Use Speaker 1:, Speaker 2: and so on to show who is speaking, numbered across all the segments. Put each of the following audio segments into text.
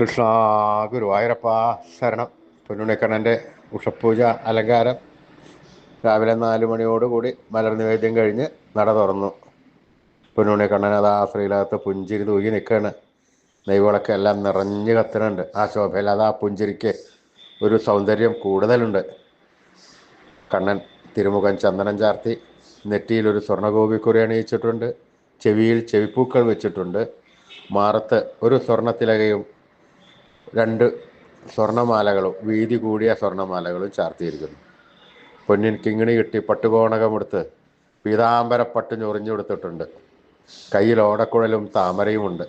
Speaker 1: കൃഷ്ണ ഗുരുവായൂരപ്പ ശരണം. പൊന്നുണിക്കണ്ണന്റെ ഉഷപ്പൂജ അലങ്കാരം. രാവിലെ നാല് മണിയോടുകൂടി മലർ നിവേദ്യം കഴിഞ്ഞ് നട തുറന്നു. പൊന്നുണിക്കണ്ണൻ അത് ആ ശ്രീലകത്ത് പുഞ്ചിരി തൂകി നിൽക്കുകയാണ്. നെയ്വിളക്ക് എല്ലാം നിറഞ്ഞ് കത്തുന്നുണ്ട്. ആ ശോഭയിൽ അത് ആ പുഞ്ചിരിക്ക് ഒരു സൗന്ദര്യം കൂടുതലുണ്ട്. കണ്ണൻ തിരുമുഖം ചന്ദനം ചാർത്തി നെറ്റിയിൽ ഒരു സ്വർണഗോപിക്കുറി അണിയിച്ചിട്ടുണ്ട്. ചെവിയിൽ ചെവിപ്പൂക്കൾ വെച്ചിട്ടുണ്ട്. മാറത്ത് ഒരു സ്വർണത്തിലകയും രണ്ട് സ്വർണമാലകളും വീതി കൂടിയ സ്വർണമാലകളും ചാർത്തിയിരിക്കുന്നു. പൊന്നിൻ കിങ്ങിണി കിട്ടി പട്ടുകോണകമെടുത്ത് പീതാംബരപ്പട്ട് ഞൊറിഞ്ഞു കൊടുത്തിട്ടുണ്ട് കയ്യിൽ ഓടക്കുഴലും താമരയുമുണ്ട്.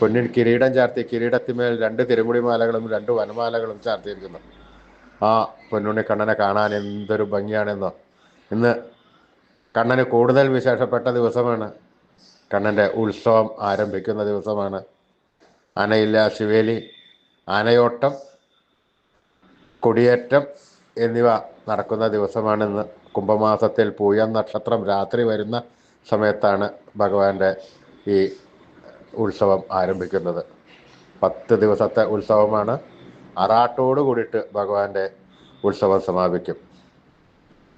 Speaker 1: പൊന്നിൻ കിരീടം ചാർത്തി കിരീടത്തിന്മേൽ രണ്ട് തിരുമുടിമാലകളും രണ്ട് വനമാലകളും ചാർത്തിയിരിക്കുന്നു. ആ പൊന്നുണ്ണി കണ്ണനെ കാണാൻ എന്തൊരു ഭംഗിയാണെന്നോ. ഇന്ന് കണ്ണന് കൂടുതൽ വിശേഷപ്പെട്ട ദിവസമാണ്. കണ്ണന്റെ ഉത്സവം ആരംഭിക്കുന്ന ദിവസമാണ്. ആനയില്ല ശിവേലി ആനയോട്ടം കൊടിയേറ്റം എന്നിവ നടക്കുന്ന ദിവസമാണിന്ന് കുംഭമാസത്തിൽ പൂയം നക്ഷത്രം രാത്രി വരുന്ന സമയത്താണ് ഭഗവാന്റെ ഈ ഉത്സവം ആരംഭിക്കുന്നത്. പത്ത് ദിവസത്തെ ഉത്സവമാണ്. അറാട്ടോട് കൂടിയിട്ട് ഭഗവാന്റെ ഉത്സവം സമാപിക്കും.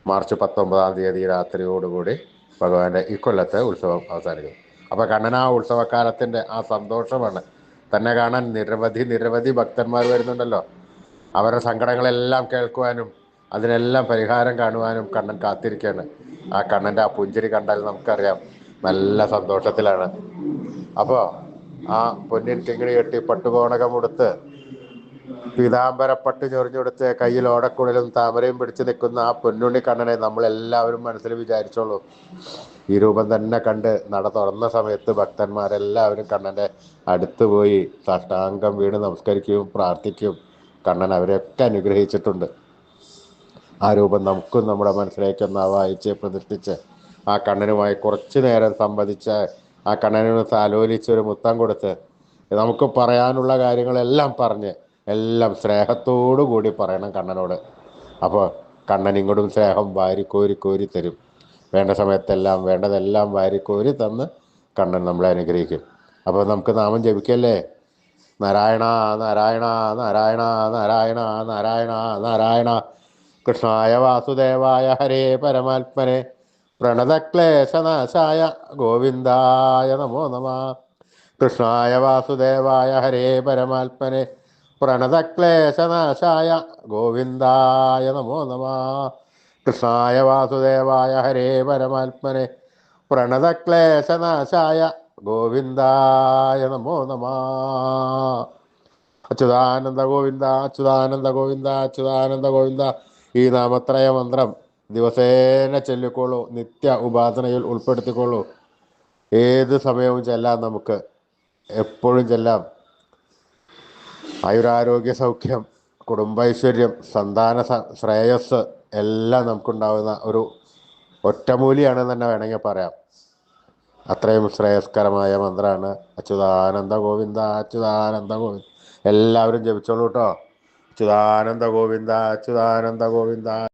Speaker 1: മാർച്ച് പത്തൊമ്പതാം തീയതി രാത്രിയോടുകൂടി ഭഗവാന്റെ ഇക്കൊല്ലത്തെ ഉത്സവം അവസാനിക്കും. അപ്പോൾ കണ്ണന ഉത്സവകാലത്തിന്റെ ആ സന്തോഷമാണ് തന്നെ കാണാൻ നിരവധി നിരവധി ഭക്തന്മാർ വരുന്നുണ്ടല്ലോ. അവരുടെ സങ്കടങ്ങളെല്ലാം കേൾക്കുവാനും അതിനെല്ലാം പരിഹാരം കാണുവാനും കണ്ണൻ കാത്തിരിക്കുകയാണ്. ആ കണ്ണന്റെ ആ പുഞ്ചിരി കണ്ടാൽ നമുക്കറിയാം നല്ല സന്തോഷത്തിലാണ്. അപ്പോൾ ആ പൊന്നിൻ കിങ്ങിണി കെട്ടി പട്ടുകോണകം ഉടുത്ത് പീതാംബരപ്പട്ട് ചൊറിഞ്ഞെടുത്ത് കയ്യിൽ ഓടക്കുഴലും താമരയും പിടിച്ചു നിൽക്കുന്ന ആ പൊന്നുണ്ണി കണ്ണനെ നമ്മളെല്ലാവരും മനസ്സിൽ വിചാരിച്ചോളൂ. ഈ രൂപം തന്നെ കണ്ട് നട തുറന്ന സമയത്ത് ഭക്തന്മാരെല്ലാവരും കണ്ണന്റെ അടുത്ത് പോയി സാഷ്ടാംഗം വീണ് നമസ്കരിക്കുകയും പ്രാർത്ഥിക്കുകയും കണ്ണൻ അവരെയൊക്കെ അനുഗ്രഹിച്ചിട്ടുണ്ട്. ആ രൂപം നമുക്കും നമ്മുടെ മനസ്സിലേക്കൊന്ന് വായിച്ച് പ്രതിഷ്ഠിച്ച് ആ കണ്ണനുമായി കുറച്ചു നേരം സംവദിച്ച് ആ കണ്ണനെ സാലോലിച്ച് ഒരു മുത്തം കൊടുത്ത് നമുക്ക് പറയാനുള്ള കാര്യങ്ങളെല്ലാം പറഞ്ഞ് എല്ലാം സ്നേഹത്തോടു കൂടി പറയണം കണ്ണനോട്. അപ്പോൾ കണ്ണൻ ഇങ്ങോട്ടും സ്നേഹം വാരി കോരി കോരി തരും. വേണ്ട സമയത്തെല്ലാം വേണ്ടതെല്ലാം വാരി കോരി തന്ന് കണ്ണൻ നമ്മളെ അനുഗ്രഹിക്കും. അപ്പോൾ നമുക്ക് നാമം ജപിക്കല്ലേ? നാരായണ നാരായണ നാരായണ നാരായണ നാരായണ നാരായണ. കൃഷ്ണായ വാസുദേവായ ഹരേ പരമാത്മനെ. പ്രണതക്ലേശനാശായ ഗോവിന്ദായ നമോ നമ. കൃഷ്ണായ വാസുദേവായ ഹരേ പരമാത്മനെ. പ്രണതക്ലേശനാശായ ഗോവിന്ദായ നമോ നമ. കൃഷ്ണായ വാസുദേവായ ഹരേ പരമാത്മനെ. പ്രണതക്ലേശനാശായ ഗോവിന്ദായ നമോ നമ. അച്യുതാനന്ദ ഗോവിന്ദ അച്യുതാനന്ദ ഗോവിന്ദ അച്യുതാനന്ദ ഗോവിന്ദ. ഈ നാമത്രയ മന്ത്രം ദിവസേന ചൊല്ലിക്കോളൂ നിത്യ ഉപാസനയിൽ ഉൾപ്പെടുത്തിക്കോളൂ ഏത് സമയവും ചെല്ലാം നമുക്ക് എപ്പോഴും ചെല്ലാം. ആയുരാരോഗ്യ സൗഖ്യം കുടുംബൈശ്വര്യം സന്താന ശ്രേയസ് എല്ലാം നമുക്കുണ്ടാവുന്ന ഒരു ഒറ്റമൂലിയാണെന്ന് തന്നെ വേണമെങ്കിൽ പറയാം. അത്രയും ശ്രേയസ്കരമായ മന്ത്രമാണ് അച്യുതാനന്ദ ഗോവിന്ദ അച്യുതാനന്ദ ഗോവിന്ദ. എല്ലാവരും ജപിച്ചോളൂ കേട്ടോ. അച്യുതാനന്ദ ഗോവിന്ദ അച്യുതാനന്ദ ഗോവിന്ദ.